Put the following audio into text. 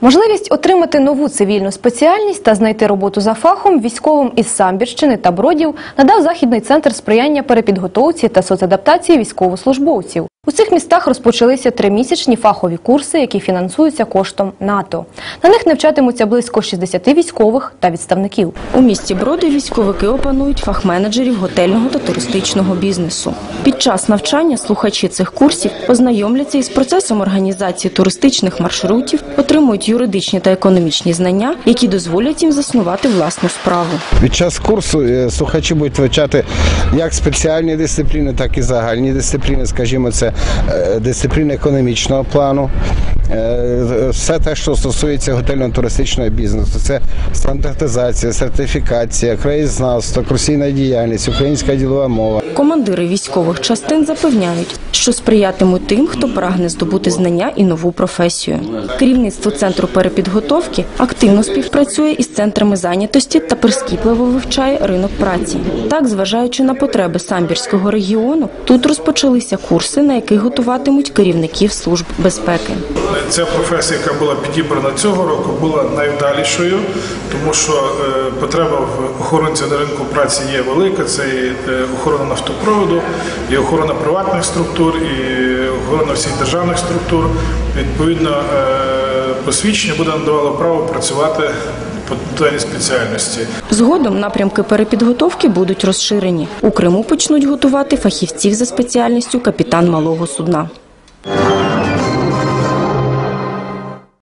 Можливість отримати нову цивільну спеціальність та знайти роботу за фахом військовим із Самбірщини та Бродів надав Західний центр сприяння перепідготовці та соцадаптації військовослужбовців. У цих містах розпочалися тримісячні фахові курси, які фінансуються коштом НАТО. На них навчатимуться близько 60 військових та відставників. У місті Броди військовики опанують фахменеджерів готельного та туристичного бізнесу. Під час навчання слухачі цих курсів ознайомляться із процесом організації туристичних маршрутів, отримують юридичні та економічні знання, які дозволять їм заснувати власну справу. Під час курсу е, слухачі будуть вивчати як спеціальні дисципліни, так і загальні дисципліни, скажімо, це дисципліни економічного плану. Все те, що стосується готельно-туристичного бізнесу, це стандартизація, сертифікація, краєзнавство, курсійна діяльність, українська ділова мова. Командири військових частин запевняють, що сприятимуть тим, хто прагне здобути знання і нову професію. Керівництво центру перепідготовки активно співпрацює із центрами зайнятості та прискіпливо вивчає ринок праці. Так, зважаючи на потреби самбірського регіону, тут розпочалися курси, на яких готуватимуть керівників служб безпеки. Ця професія, яка була підібрана цього року, була найвдалішою, тому що е, потреба в охоронці на ринку праці є велика. Це і е, охорона нафтопроводу, і охорона приватних структур, і охорона всіх державних структур. Відповідно, е, посвідчення буде надавало право працювати по даній спеціальності. Згодом напрямки перепідготовки будуть розширені. У Криму почнуть готувати фахівців за спеціальністю капітан малого судна.